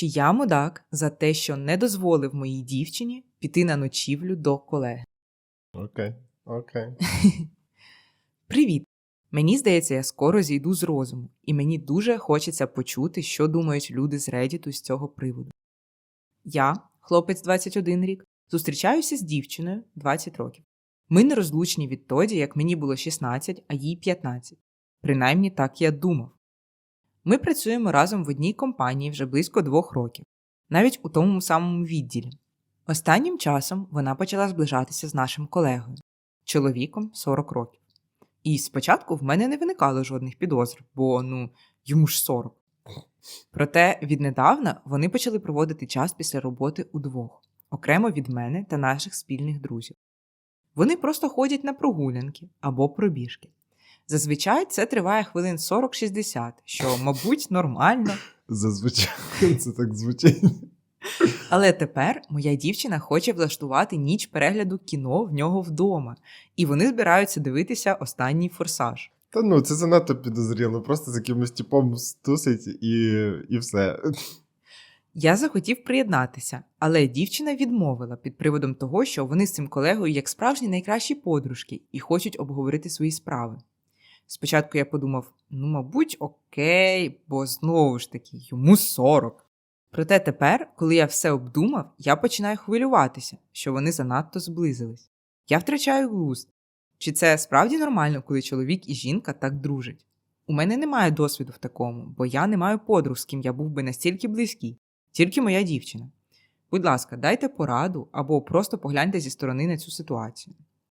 Чи я мудак за те, що не дозволив моїй дівчині піти на ночівлю до колеги? Окей, окей. Привіт! Мені здається, я скоро зійду з розуму, і мені дуже хочеться почути, що думають люди з Reddit з цього приводу. Я, хлопець 21 рік, зустрічаюся з дівчиною 20 років. Ми нерозлучні відтоді, як мені було 16, а їй 15. Принаймні так я думав. Ми працюємо разом в одній компанії вже близько двох років, навіть у тому самому відділі. Останнім часом вона почала зближатися з нашим колегою, чоловіком 40 років. І спочатку в мене не виникало жодних підозр, бо ну йому ж 40. Проте віднедавна вони почали проводити час після роботи удвох, окремо від мене та наших спільних друзів. Вони просто ходять на прогулянки або пробіжки. Зазвичай це триває хвилин 40-60, що, мабуть, нормально. Зазвичай це так звучить. Але тепер моя дівчина хоче влаштувати ніч перегляду кіно в нього вдома, і вони збираються дивитися останній форсаж. Та ну, це занадто підозріло. Просто з якимось типом стусить і, і все. Я захотів приєднатися, але дівчина відмовила під приводом того, що вони з цим колегою як справжні найкращі подружки і хочуть обговорити свої справи. Спочатку я подумав: ну, мабуть, окей, бо знову ж таки йому 40. Проте тепер, коли я все обдумав, я починаю хвилюватися, що вони занадто зблизились. Я втрачаю глузд. Чи це справді нормально, коли чоловік і жінка так дружать? У мене немає досвіду в такому, бо я не маю подруг, з ким я був би настільки близький, тільки моя дівчина. Будь ласка, дайте пораду або просто погляньте зі сторони на цю ситуацію.